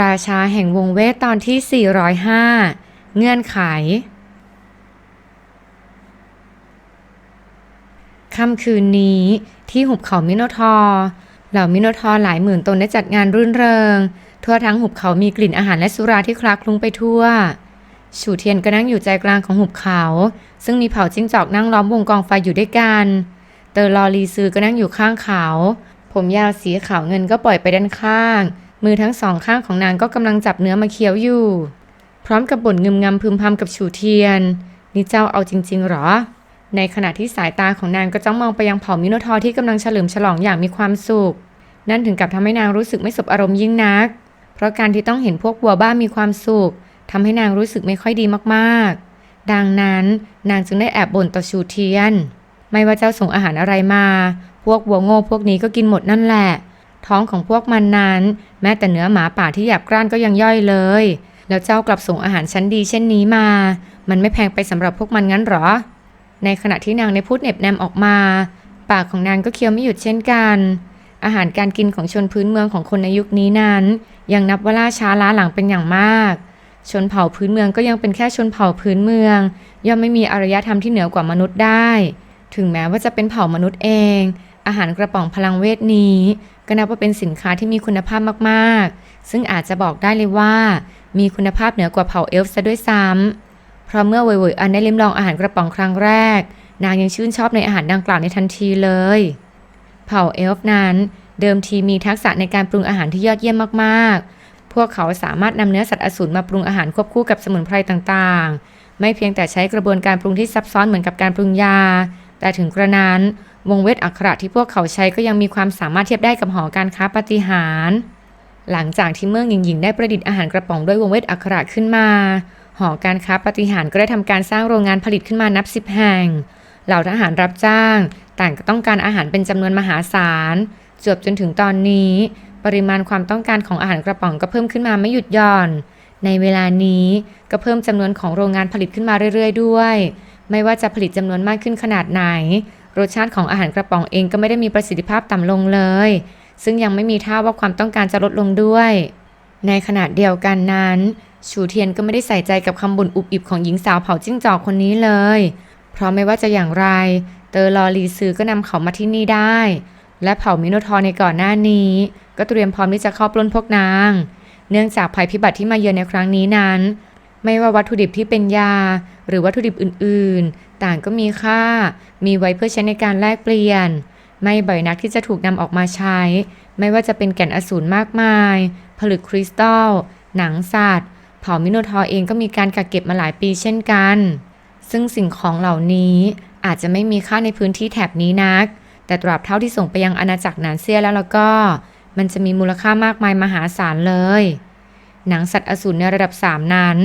ราชาแห่งวงเวทตอนที่ 405 เงื่อนไข ค่ำคืนนี้ที่หุบเขามิโนทอร์เหล่ามิโนทอร์หลายหมื่นตนได้จัดงานรื่นเริง ทั่วทั้งหุบเขามีกลิ่นอาหารและสุราที่คลักคลุ้งไปทั่วฉูเทียนก็นั่งอยู่ใจกลางของหุบเขา ซึ่งมีเผ่าจิ้งจอกนั่งล้อมวงกองไฟอยู่ด้วยกัน เตอร์ลอรีซือก็นั่งอยู่ข้างเขา ผมยาวสีขาวเงินก็ปล่อยไปด้านข้าง มือทั้งสองข้างของนางก็กำลังจับเนื้อมาเคี้ยวอยู่ พร้อมกับบ่นงึมงำพึมพำกับฉูเทียน นี่เจ้าเอาจริง ๆหรอ ในขณะที่สายตาของนางก็จ้องมองไปยังเผ่ามิโนทอร์ที่กำลังเฉลิมฉลองอย่างมีความสุข นั่นถึงกับทำให้นางรู้สึกไม่สบอารมณ์ยิ่งนัก เพราะการที่ต้องเห็นพวกวัวบ้ามีความสุขทำให้นางรู้สึกไม่ค่อยดีมากๆ ดังนั้นนางจึงได้แอบบ่นต่อชูเทียน ไม่ว่าเจ้าส่งอาหารอะไรมา พวกวัวโง่พวกนี้ก็กินหมดนั่นแหละ ท้องของพวกมันนั้น แม้แต่เนื้อหมาป่าที่หยาบกร้านก็ยังย่อยเลย แล้วเจ้ากลับส่งอาหารชั้นดีเช่นนี้มา มันไม่แพงไปสำหรับพวกมันงั้นหรอ ในขณะที่นางได้พูดเน็บแนมออกมา ปากของนางก็เคี้ยวไม่หยุดเช่นกัน อาหารการกินของชนพื้นเมืองของคนในยุคนี้นั้น ยังนับว่าล่าช้าล้าหลังเป็นอย่างมาก ชนเผ่าพื้นเมืองก็ยังเป็นแค่ชนเผ่าพื้นเมือง ย่อมไม่มีอารยธรรมที่เหนือกว่ามนุษย์ได้ ถึงแม้ว่าจะเป็นเผ่ามนุษย์เองอาหารกระป๋องพลังเวทนี้ ก็นับว่าเป็นสินค้าที่มีคุณภาพมากๆ ซึ่งอาจจะบอกได้เลยว่า มีคุณภาพเหนือกว่าเผ่าเอลฟ์ซะด้วยซ้ำเพราะเมื่อเว่ยๆอันได้ลิ้มลองอาหารกระป๋องครั้งแรก นางยังชื่นชอบในอาหารดังกล่าวในทันทีเลย เผ่าเอลฟ์นั้นเดิมทีมีทักษะในการปรุงอาหารที่ยอดเยี่ยมมากๆ พวกเขาสามารถนำเนื้อสัตว์อสูรมาปรุงอาหารควบคู่กับสมุนไพรต่างๆ ไม่เพียงแต่ใช้กระบวนการปรุงที่ซับซ้อนเหมือนกับการปรุงยา แต่ถึงกระนั้น วงเวทอักขระที่พวกเขาใช้ก็ยังมีความสามารถเทียบได้กับหอการค้าปฏิหาร หลังจากที่เมืองหญิงๆได้ประดิษฐ์อาหารกระป๋องด้วยวงเวทอักขระขึ้นมา หอการค้าปฏิหารก็ได้ทำการสร้างโรงงานผลิตขึ้นมานับสิบแห่ง เหล่าทหารรับจ้าง ต่างก็ต้องการอาหารเป็นจำนวนมหาศาล จวบจนถึงตอนนี้ ปริมาณความต้องการของอาหารกระป๋องก็เพิ่มขึ้นมาไม่หยุดหย่อน ในเวลานี้ก็เพิ่มจำนวนของโรงงานผลิตขึ้นมาเรื่อย ๆ ด้วย ไม่ว่าจะผลิตจำนวนมากขึ้นขนาดไหน รสชาติของอาหารกระป๋องเองก็ไม่ได้มีประสิทธิภาพต่ำลงเลย ซึ่งยังไม่มีท่าว่าความต้องการจะลดลงด้วย ในขณะเดียวกันนั้น ชูเทียนก็ไม่ได้ใส่ใจกับคำบ่นอุบอิบของหญิงสาวเผาจิ้งจอกคนนี้เลย เพราะไม่ว่าจะอย่างไร เตอร์ลอรีซือก็นำเขามาที่นี่ได้ และเผ่ามิโนทอร์ในก่อนหน้านี้ ก็เตรียมพร้อมที่จะเข้าปล้นพวกนาง เนื่องจากภัยพิบัติที่มาเยือนในครั้งนี้นั้น ไม่ว่าวัตถุดิบที่เป็นยา หรือวัตถุดิบอื่นๆ ต่างก็มีค่า มีไว้เพื่อใช้ในการแลกเปลี่ยน ไม่บ่อยนักที่จะถูกนำออกมาใช้ ไม่ว่าจะเป็นแก่นอสูรมากมาย ผลึกคริสตัล หนังสัตว์ เผามิโนทอเองก็มีการกักเก็บมาหลายปีเช่นกัน ซึ่งสิ่งของเหล่านี้อาจจะไม่มีค่าในพื้นที่แถบนี้นัก แต่ตราบเท่าที่ส่งไปยังอาณาจักรนานเซียแล้วแล้วก็ มันจะมีมูลค่ามากมายมหาศาลเลย หนังสัตว์อสูรในระดับ 3 นั้น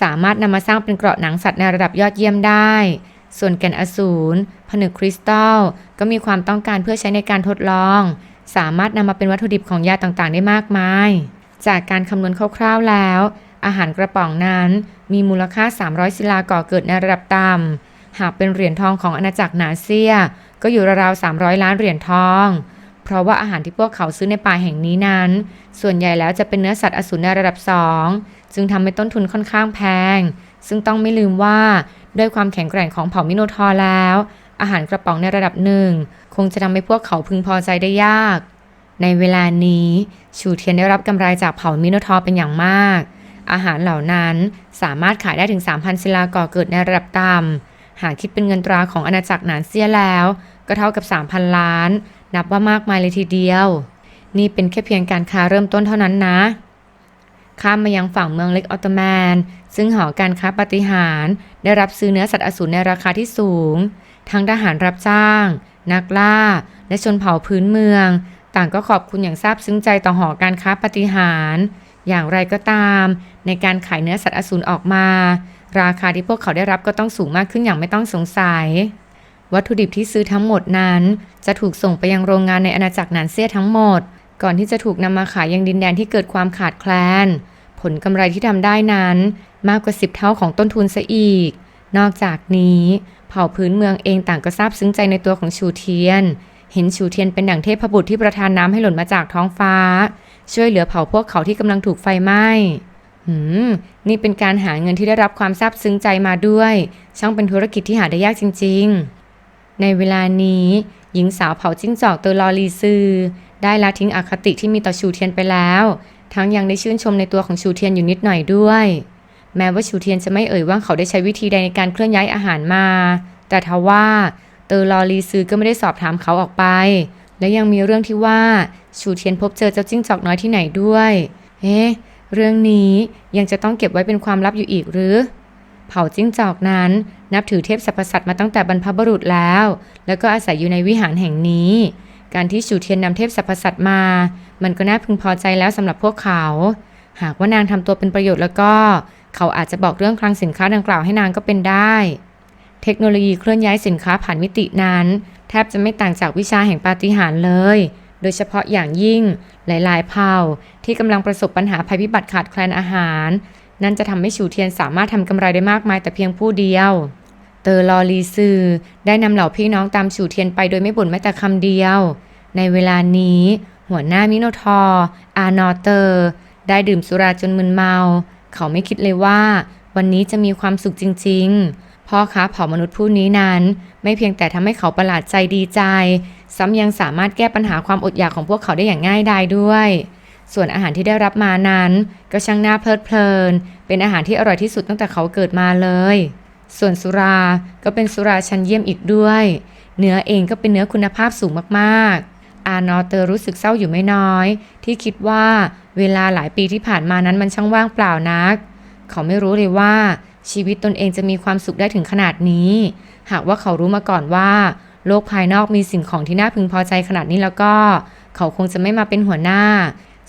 สามารถนำมาสร้างเป็นเกราะหนังสัตว์ในระดับยอดเยี่ยมได้ ส่วนแก่นอสูรผนึกคริสตัลก็มีความต้องการเพื่อใช้ในการทดลอง สามารถนำมาเป็นวัตถุดิบของยาต่างๆ ได้มากมาย จากการคำนวณคร่าวๆแล้ว อาหารกระป๋องนั้นมีมูลค่า 300 ศิลาก่อเกิดในระดับต่ำหากเป็นเหรียญทองของอาณาจักรนาเซีย ก็อยู่ราวๆ300 ล้านเหรียญทอง เพราะว่าอาหารที่พวกเขาซื้อในป่าแห่งนี้นั้น ส่วนใหญ่แล้วจะเป็นเนื้อสัตว์อสูรในระดับ2จึงทำให้ต้นทุนค่อนข้างแพง ซึ่งต้องไม่ลืมว่าด้วยความแข็งแกร่งของเผ่ามิโนทอร์แล้ว อาหารกระป๋องในระดับหนึ่ง คงจะทำให้พวกเขาพึงพอใจได้ยาก ในเวลานี้ชูเทียนได้รับกำไรจากเผ่ามิโนทอร์เป็นอย่างมาก อาหารเหล่านั้นสามารถขายได้ถึง 3,000ศิลาก่อเกิดในระดับต่ำหากคิดเป็นเงินตราของอาณาจักรหนานเซียแล้ว ก็เท่ากับ 3,000 ล้าน นับว่ามากมายเลยทีเดียว นี่เป็นแค่เพียงการค้าเริ่มต้นเท่านั้นนะ ข้ามมายังฝั่งเมืองเล็กออตโตแมน ซึ่งหอการค้าปฏิหารได้รับซื้อเนื้อสัตว์อสูรในราคาที่สูง ทั้งทหารรับจ้าง นักล่า และชนเผ่าพื้นเมือง ต่างก็ขอบคุณอย่างซาบซึ้งใจต่อหอการค้าปฏิหารอย่างไรก็ตาม ในการขายเนื้อสัตว์อสูรออกมา ราคาที่พวกเขาได้รับก็ต้องสูงมากขึ้นอย่างไม่ต้องสงสัย วัตถุดิบที่ซื้อทั้งหมดนั้น จะถูกส่งไปยังโรงงานในอาณาจักรนานเซียทั้งหมด ก่อนที่จะถูกนำมาขายยังดินแดนที่เกิดความขาดแคลน ผลกำไรที่ทำได้นั้น มากกว่า 10 เท่าของต้นทุนซะอีก นอกจากนี้ เผ่าพื้นเมืองเองต่างก็ซาบซึ้งใจในตัวของชูเทียน เห็นชูเทียนเป็นดั่งเทพบุตรที่ประทานน้ำให้หล่นมาจากท้องฟ้า ช่วยเหลือเผ่าพวกเขาที่กำลังถูกไฟไหม้หืม นี่เป็นการหาเงินที่ได้รับความซาบซึ้งใจมาด้วย ช่างเป็นธุรกิจที่หาได้ยากจริง ๆ ในเวลานี้ หญิงสาวเผาจิ้งจอกเตอร์ลอรีซือ ได้ละทิ้งอคติที่มีต่อชูเทียนไปแล้ว ทั้งยังได้ชื่นชมในตัวของชูเทียนอยู่นิดหน่อยด้วย แม้ว่าชูเทียนจะไม่เอ่ยว่าเขาได้ใช้วิธีใดในการเคลื่อนย้ายอาหารมา แต่ทว่าเตอร์ลอรีซือก็ไม่ได้สอบถามเขาออกไป และยังมีเรื่องที่ว่าชูเทียนพบเจอเจ้าจิ้งจอกน้อยที่ไหนด้วย เอ๊ะเรื่องนี้ยังจะต้องเก็บไว้เป็นความลับอยู่อีกหรือ เผ่าจิ้งจอกนั้น นับถือเทพสรรพสัตว์มาตั้งแต่บรรพบุรุษแล้ว แล้วก็อาศัยอยู่ในวิหารแห่งนี้ การที่ชูเทียนนำเทพสรรพสัตว์มา มันก็น่าพึงพอใจแล้วสำหรับพวกเขา หากว่านางทำตัวเป็นประโยชน์แล้วก็ เขาอาจจะบอกเรื่องคลังสินค้าดังกล่าวให้นางก็เป็นได้ เทคโนโลยีเคลื่อนย้ายสินค้าผ่านมิตินั้น แทบจะไม่ต่างจากวิชาแห่งปาฏิหาริย์เลยโดยเฉพาะอย่างยิ่งหลาย ๆ เผ่าที่กำลังประสบปัญหาภัยพิบัติขาดแคลนอาหาร นั่นจะทำให้ชูเทียนสามารถทำกำไรได้มากมายแต่เพียงผู้เดียว เตอร์ลอรีซือได้นำเหล่าพี่น้องตามชูเทียนไปโดยไม่บ่นแม้แต่คำเดียว ในเวลานี้ หัวหน้ามิโนทอร์อานอเตอร์ ได้ดื่มสุราจนมึนเมา เขาไม่คิดเลยว่า วันนี้จะมีความสุขจริง ๆ พ่อค้าเผ่ามนุษย์ผู้นี้นั้น ไม่เพียงแต่ทำให้เขาประหลาดใจดีใจ ซ้ำยังสามารถแก้ปัญหาความอดอยากของพวกเขาได้อย่างง่ายดายด้วย ส่วนอาหารที่ได้รับมานั้น ก็ช่างน่าเพลิดเพลิน เป็นอาหารที่อร่อยที่สุดตั้งแต่เขาเกิดมาเลย ส่วนสุราก็เป็นสุราชั้นเยี่ยมอีกด้วย เนื้อเองก็เป็นเนื้อคุณภาพสูงมากๆ อานอเตอร์รู้สึกเศร้าอยู่ไม่น้อย ที่คิดว่าเวลาหลายปีที่ผ่านมานั้นมันช่างว่างเปล่านัก เขาไม่รู้เลยว่าชีวิตตนเองจะมีความสุขได้ถึงขนาดนี้ หากว่าเขารู้มาก่อนว่า โลกภายนอกมีสิ่งของที่น่าพึงพอใจขนาดนี้แล้วก็ เขาคงจะไม่มาเป็นหัวหน้า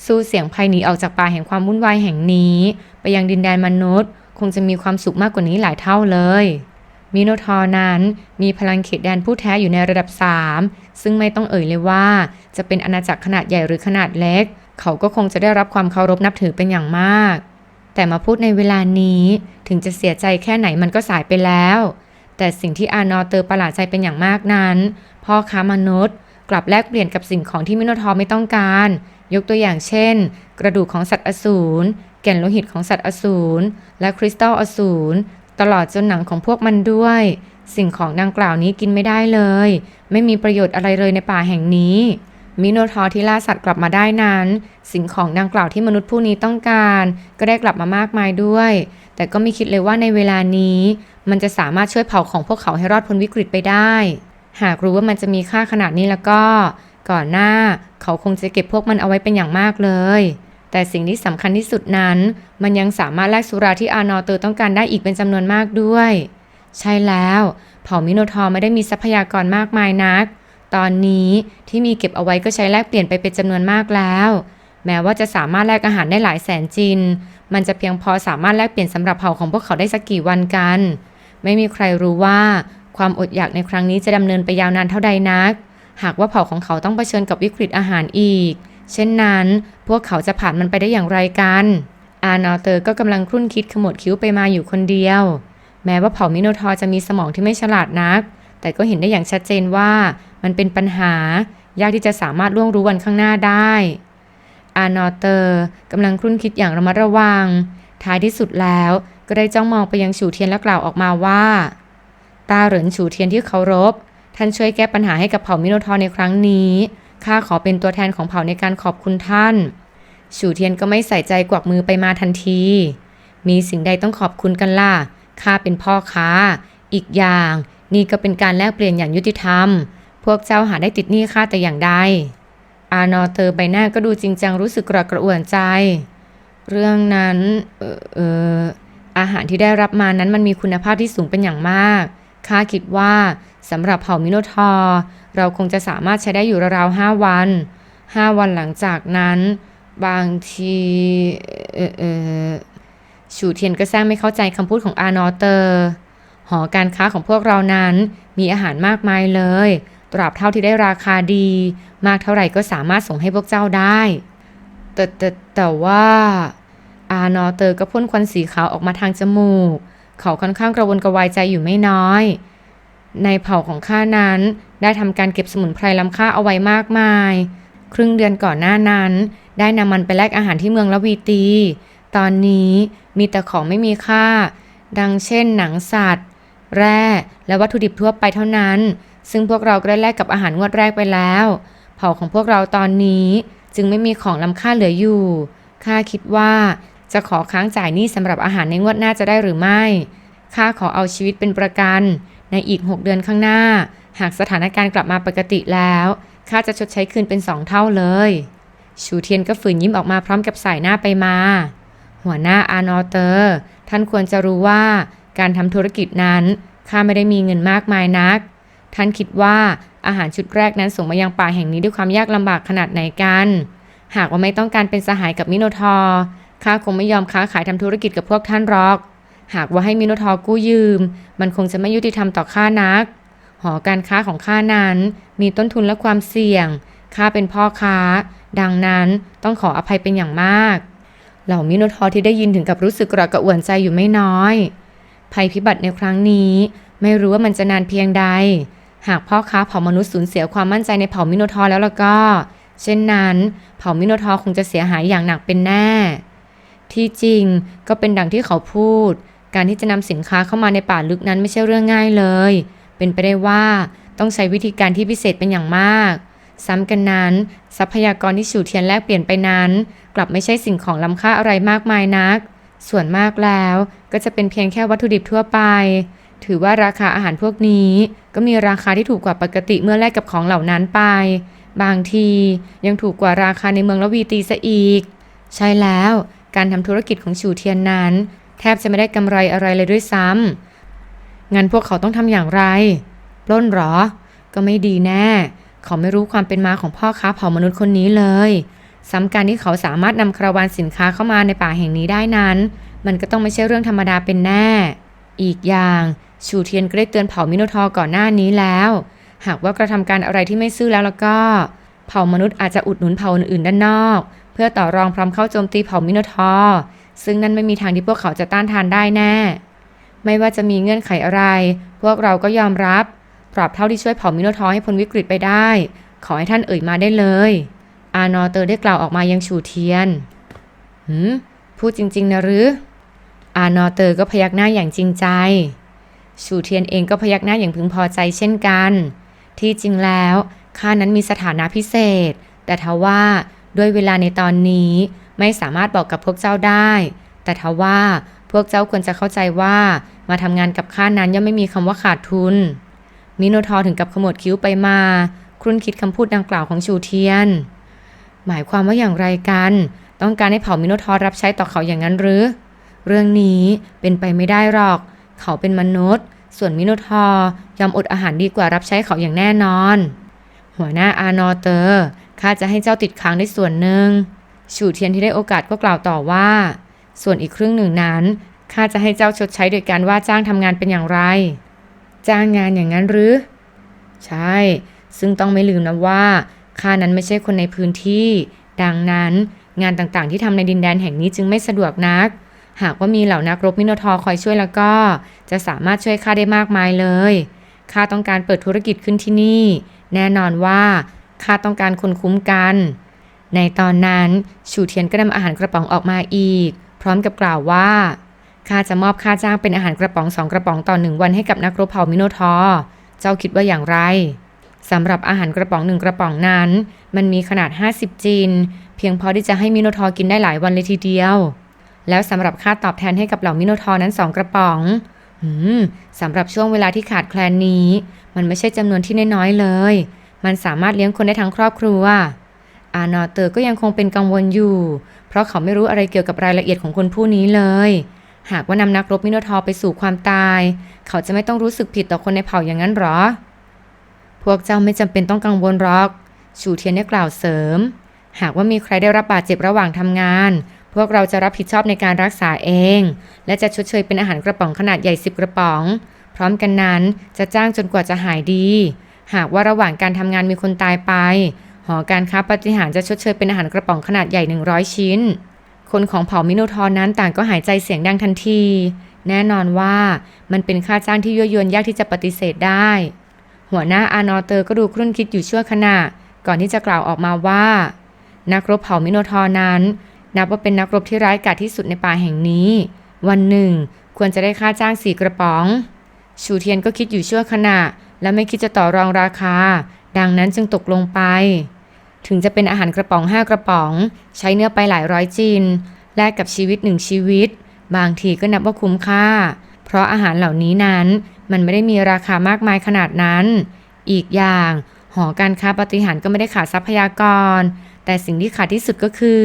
สู้เสียงภัยหนีออกจากป่าแห่งความวุ่นวายแห่งนี้ ไปยังดินแดนมนุษย์ คงจะมีความสุขมากกว่านี้หลายเท่าเลยมิโนทอร์นั้นมีพลังเขตแดนผู้แท้อยู่ในระดับ 3 ซึ่งไม่ต้องเอ่ยเลยว่า จะเป็นอาณาจักรขนาดใหญ่หรือขนาดเล็ก เขาก็คงจะได้รับความเคารพนับถือเป็นอย่างมาก แต่มาพูดในเวลานี้ถึงจะเสียใจแค่ไหนมันก็สายไปแล้ว แต่สิ่งที่อานอเตอร์ประหลาดใจเป็นอย่างมากนั้น พ่อค้ามนุษย์ กลับแลกเปลี่ยนกับสิ่งของที่มิโนทอร์ไม่ต้องการ ยกตัวอย่างเช่น กระดูกของสัตว์อสูรแก่นโลหิตของสัตว์อสูรและคริสตัลอสูรตลอดจนหนังของพวกมันด้วย สิ่งของดังกล่าวนี้กินไม่ได้เลย ไม่มีประโยชน์อะไรเลยในป่าแห่งนี้มิโนทอร์ที่ล่าสัตว์กลับมาได้นั้น สิ่งของดังกล่าวที่มนุษย์ผู้นี้ต้องการ ก็ได้กลับมามากมายด้วย แต่ก็ไม่คิดเลยว่าในเวลานี้ มันจะสามารถช่วยเผ่าของพวกเขาให้รอดพ้นวิกฤตไปได้ หากรู้ว่ามันจะมีค่าขนาดนี้แล้วก็ ก่อนหน้า เขาคงจะเก็บพวกมันเอาไว้เป็นอย่างมากเลย แต่สิ่งที่สำคัญที่สุดนั้น มันยังสามารถแลกสุราที่อานอเตอร์ต้องการได้อีกเป็นจำนวนมากด้วย ใช่แล้วเผ่ามิโนทอร์ไม่ได้มีทรัพยากรมากมายนัก ตอนนี้ที่มีเก็บเอาไว้ก็ใช้แลกเปลี่ยนไปเป็นจำนวนมากแล้วแม้ว่าจะสามารถแลกอาหารได้หลายแสนจิน มันจะเพียงพอสามารถแลกเปลี่ยนสำหรับเผ่าของพวกเขาได้สักกี่วันกัน ไม่มีใครรู้ว่า ความอดอยากในครั้งนี้จะดำเนินไปยาวนานเท่าใดนัก หากว่าเผ่าของเขาต้องเผชิญกับวิกฤตอาหารอีก เช่นนั้น พวกเขาจะผ่านมันไปได้อย่างไรกัน อานอเตอร์ก็กำลังครุ่นคิดขมวดคิ้วไปมาอยู่คนเดียว แม้ว่าเผ่ามิโนทอร์จะมีสมองที่ไม่ฉลาดนัก แต่ก็เห็นได้อย่างชัดเจนว่ามันเป็นปัญหายากที่จะสามารถล่วงรู้วันข้างหน้าได้ อานอเตอร์กำลังครุ่นคิดอย่างระมัดระวัง ท้ายที่สุดแล้วก็ได้จ้องมองไปยังฉูเทียนและกล่าวออกมาว่า ตาเหรินฉูเทียนที่เคารพ ท่านช่วยแก้ปัญหาให้กับเผ่ามิโนทอร์ในครั้งนี้ข้าขอเป็นตัวแทนของเผ่าในการขอบคุณท่านฉูเทียนก็ไม่ใส่ใจกวักมือไปมาทันที มีสิ่งใดต้องขอบคุณกันล่ะข้าเป็นพ่อค้า อีกอย่างนี่ก็เป็นการแลกเปลี่ยนอย่างยุติธรรม พวกเจ้าหาได้ติดหนี้ข้าแต่อย่างใด อานอเตอร์ใบหน้าก็ดูจริงจังรู้สึกกระกระอ่วนใจ เรื่องนั้น เออเอออาหารที่ได้รับมานั้นมันมีคุณภาพที่สูงเป็นอย่างมาก ข้าคิดว่าสำหรับเผ่ามิโนทอร์เราคงจะสามารถใช้ได้อยู่ราวๆห้าวันห้าวันหลังจากนั้น บางทีเออเออฉูเทียนก็แซงไม่เข้าใจคำพูดของอานอเตอร์หอการค้าของพวกเรานั้นมีอาหารมากมายเลย ตราบเท่าที่ได้ราคาดี มากเท่าไหร่ก็สามารถส่งให้พวกเจ้าได้ แต่แต่แต่ว่า อานอเตอร์ก็พ่นควันสีขาวออกมาทางจมูก เขาค่อนข้างกระวนกระวายใจอยู่ไม่น้อย ในเผ่าของข้านั้นได้ทำการเก็บสมุนไพรล้ำค่าเอาไว้มากมาย ครึ่งเดือนก่อนหน้านั้น ได้นำมันไปแลกอาหารที่เมืองละวีตี ตอนนี้มีแต่ของไม่มีค่า ดังเช่นหนังสัตว์ แร่และวัตถุดิบทั่วไปเท่านั้น ซึ่งพวกเราก็ได้แลกกับอาหารงวดแรกไปแล้ว เผ่าของพวกเราตอนนี้จึงไม่มีของล้ำค่าเหลืออยู่ข้าคิดว่า จะขอค้างจ่ายหนี้สำหรับอาหารในงวดหน้าจะได้หรือไม่ ข้าขอเอาชีวิตเป็นประกัน ในอีก 6 เดือนข้างหน้า หากสถานการณ์กลับมาปกติแล้วข้าจะชดใช้คืนเป็นสองเท่าเลย ชูเทียนก็ฝืนยิ้มออกมาพร้อมกับสายหน้าไปมา หัวหน้าอานอเตอร์ ท่านควรจะรู้ว่าการทำธุรกิจนั้นข้าไม่ได้มีเงินมากมายนัก ท่านคิดว่าอาหารชุดแรกนั้นส่งมายังป่าแห่งนี้ด้วยความยากลำบากขนาดไหนกัน หากว่าไม่ต้องการเป็นสหายกับมิโนทอร์ ข้าคงไม่ยอมค้าขายทำธุรกิจกับพวกท่านหรอก หากว่าให้มิโนทอร์กู้ยืม มันคงจะไม่ยุติธรรมต่อข้านัก หอการค้าของข้านั้นมีต้นทุนและความเสี่ยง ข้าเป็นพ่อค้า ดังนั้นต้องขออภัยเป็นอย่างมาก เหล่ามิโนทอร์ที่ได้ยินถึงกับรู้สึกกระกระอ่วนใจอยู่ไม่น้อย ภัยพิบัติในครั้งนี้ไม่รู้ว่ามันจะนานเพียงใด หากพ่อค้าเผ่ามนุษย์สูญเสียความมั่นใจในเผ่ามิโนทอร์แล้วล่ะก็ เช่นนั้น เผ่ามิโนทอร์คงจะเสียหายอย่างหนักเป็นแน่ ที่จริงก็เป็นดังที่เขาพูด การที่จะนำสินค้าเข้ามาในป่าลึกนั้นไม่ใช่เรื่องง่ายเลย เป็นไปได้ว่าต้องใช้วิธีการที่พิเศษเป็นอย่างมาก ซ้ำกันนั้น ทรัพยากรที่ฉูเทียนแลกเปลี่ยนไปนั้น กลับไม่ใช่สิ่งของล้ำค่าอะไรมากมายนัก ส่วนมากแล้วก็จะเป็นเพียงแค่วัตถุดิบทั่วไป ถือว่าราคาอาหารพวกนี้ ก็มีราคาที่ถูกกว่าปกติเมื่อแลกกับของเหล่านั้นไป บางทียังถูกกว่าราคาในเมืองละวีตีซะอีก ใช่แล้ว การทำธุรกิจของฉูเทียนนั้น แทบจะไม่ได้กำไรอะไรเลยด้วยซ้ำงั้นพวกเขาต้องทำอย่างไรปล้นเหรอ ก็ไม่ดีแน่ เขาไม่รู้ความเป็นมาของพ่อค้าเผ่ามนุษย์คนนี้เลยซ้ำการที่เขาสามารถนำคาราวานสินค้าเข้ามาในป่าแห่งนี้ได้นั้น มันก็ต้องไม่ใช่เรื่องธรรมดาเป็นแน่ อีกอย่างชูเทียนก็ได้เตือนเผ่ามิโนทอร์ก่อนหน้านี้แล้ว หากว่ากระทำการอะไรที่ไม่ซื่อแล้วแล้วก็ เผ่ามนุษย์อาจจะอุดหนุนเผ่าอื่นๆด้านนอก พื่อต่อรองพร้อมเข้าโจมตีเผ่ามิโนทอร์ซึ่งนั่นไม่มีทางที่พวกเขาจะต้านทานได้แน่ ไม่ว่าจะมีเงื่อนไขอะไร พวกเราก็ยอมรับตราบเท่าที่ช่วยเผ่ามิโนทอร์ให้พ้นวิกฤตไปได้ ขอให้ท่านเอ่ยมาได้เลย อานอเตอร์ได้กล่าวออกมายังชูเทียน หืม พูดจริง ๆ นะหรือ อานอเตอร์ก็พยักหน้าอย่างจริงใจชูเทียนเองก็พยักหน้าอย่างพึงพอใจเช่นกัน ที่จริงแล้วข้านั้นมีสถานะพิเศษ แต่ทว่า ด้วยเวลาในตอนนี้ไม่สามารถบอกกับพวกเจ้าได้ แต่ทว่าพวกเจ้าควรจะเข้าใจว่ามาทำงานกับข้านั้นย่อมไม่มีคำว่าขาดทุน มิโนทอร์ถึงกับขมวดคิ้วไปมา ครุ่นคิดคำพูดดังกล่าวของชูเทียน หมายความว่าอย่างไรกัน ต้องการให้เผ่ามิโนทอรับใช้ต่อเขาอย่างนั้นหรือ เรื่องนี้เป็นไปไม่ได้หรอก เขาเป็นมนุษย์ ส่วนมิโนทอร์ยอมอดอาหารดีกว่ารับใช้เขาอย่างแน่นอน หัวหน้าอานอเตอร์ ข้าจะให้เจ้าติดค้างได้ส่วนหนึ่งฉูเทียนที่ได้โอกาสก็กล่าวต่อว่า ส่วนอีกครึ่งหนึ่งนั้นข้าจะให้เจ้าชดใช้โดยการว่าจ้างทำงานเป็นอย่างไร จ้างงานอย่างนั้นหรือ ใช่ ซึ่งต้องไม่ลืมนะว่าข้านั้นไม่ใช่คนในพื้นที่ ดังนั้น งานต่างๆ ที่ทำในดินแดนแห่งนี้จึงไม่สะดวกนัก หากว่ามีเหล่านักรบมิโนทอร์คอยช่วยแล้วก็ จะสามารถช่วยข้าได้มากมายเลยข้าต้องการเปิดธุรกิจขึ้นที่นี่ แน่นอนว่า ข้าต้องการคนคุ้มกัน ในตอนนั้นชูเทียนก็นำอาหารกระป๋องออกมาอีก พร้อมกับกล่าวว่าข้าจะมอบค่าจ้างเป็นอาหารกระป๋องสองกระป๋องต่อหนึ่งวันให้กับนักรบเผ่ามิโนทอเจ้าคิดว่าอย่างไรสำหรับอาหารกระป๋องหนึ่งกระป๋องนั้น มันมีขนาด 50 จิน เพียงพอที่จะให้มิโนทอกินได้หลายวันเลยทีเดียว แล้วสำหรับค่าตอบแทนให้กับเหล่ามิโนทอนั้นสองกระป๋องหืมสำหรับช่วงเวลาที่ขาดแคลนนี้ มันไม่ใช่จำนวนที่น้อยๆเลย มันสามารถเลี้ยงคนได้ทั้งครอบครัว อานอเตอร์ก็ยังคงเป็นกังวลอยู่ เพราะเขาไม่รู้อะไรเกี่ยวกับรายละเอียดของคนผู้นี้เลย หากว่านำนักรบมิโนทอร์ไปสู่ความตาย เขาจะไม่ต้องรู้สึกผิดต่อคนในเผ่าอย่างนั้นหรอ พวกเจ้าไม่จำเป็นต้องกังวลหรอก ชูเทียนได้กล่าวเสริม หากว่ามีใครได้รับบาดเจ็บระหว่างทำงานพวกเราจะรับผิดชอบในการรักษาเอง และจะชดเชยเป็นอาหารกระป๋องขนาดใหญ่สิบกระป๋อง พร้อมกันนั้นจะจ้างจนกว่าจะหายดี หากว่าระหว่างการทำงานมีคนตายไป หอการค้าปฏิหารจะชดเชยเป็นอาหารกระป๋องขนาดใหญ่ 100 ชิ้น คนของเผ่ามิโนทอร์นั้นต่างก็หายใจเสียงดังทันที แน่นอนว่ามันเป็นค่าจ้างที่ยั่วยวนยากที่จะปฏิเสธได้ หัวหน้าอานอเตอร์ก็ดูครุ่นคิดอยู่ชั่วขณะ ก่อนที่จะกล่าวออกมาว่า นักรบเผ่ามิโนทอร์นั้น นับว่าเป็นนักรบที่ร้ายกาจที่สุดในป่าแห่งนี้ วันหนึ่ง ควรจะได้ค่าจ้างสี่กระป๋อง ชูเทียนก็คิดอยู่ชั่วขณะ และไม่คิดจะต่อรองราคา ดังนั้นจึงตกลงไป ถึงจะเป็นอาหารกระป๋องห้ากระป๋อง ใช้เนื้อไปหลายร้อยจินแลกกับชีวิตหนึ่งชีวิต บางทีก็นับว่าคุ้มค่า เพราะอาหารเหล่านี้นั้นมันไม่ได้มีราคามากมายขนาดนั้น อีกอย่างหอการค้าปฏิหารก็ไม่ได้ขาดทรัพยากร แต่สิ่งที่ขาดที่สุดก็คือ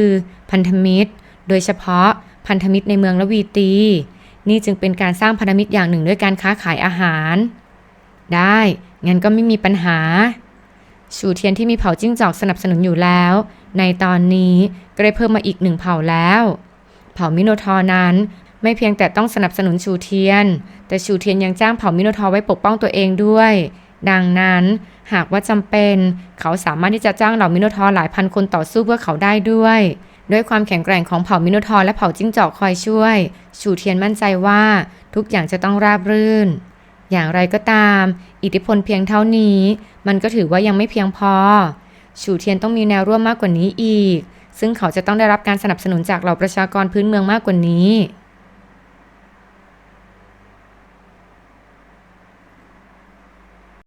พันธมิตร โดยเฉพาะพันธมิตรในเมืองละวีตี นี่จึงเป็นการสร้างพันธมิตรอย่างหนึ่งด้วยการค้าขายอาหาร ได้ งั้นก็ไม่มีปัญหา ชูเทียนที่มีเผ่าจิ้งจอกสนับสนุนอยู่แล้ว ในตอนนี้ก็ได้เพิ่มมาอีกหนึ่งเผ่าแล้ว เผ่ามิโนทอร์นั้นไม่เพียงแต่ต้องสนับสนุนชูเทียน แต่ชูเทียนยังจ้างเผ่ามิโนทอร์ไว้ปกป้องตัวเองด้วย ดังนั้นหากว่าจำเป็นเขาสามารถที่จะจ้างเหล่ามิโนทอร์หลายพันคนต่อสู้เพื่อเขาได้ด้วย ด้วยความแข็งแกร่งของเผ่ามิโนทอร์และเผ่าจิ้งจอกคอยช่วย ชูเทียนมั่นใจว่าทุกอย่างจะต้องราบรื่น อย่างไรก็ตาม อิทธิพลเพียงเท่านี้ มันก็ถือว่ายังไม่เพียงพอชูเทียนต้องมีแนวร่วมมากกว่านี้อีก ซึ่งเขาจะต้องได้รับการสนับสนุนจากเหล่าประชากรพื้นเมืองมากกว่านี้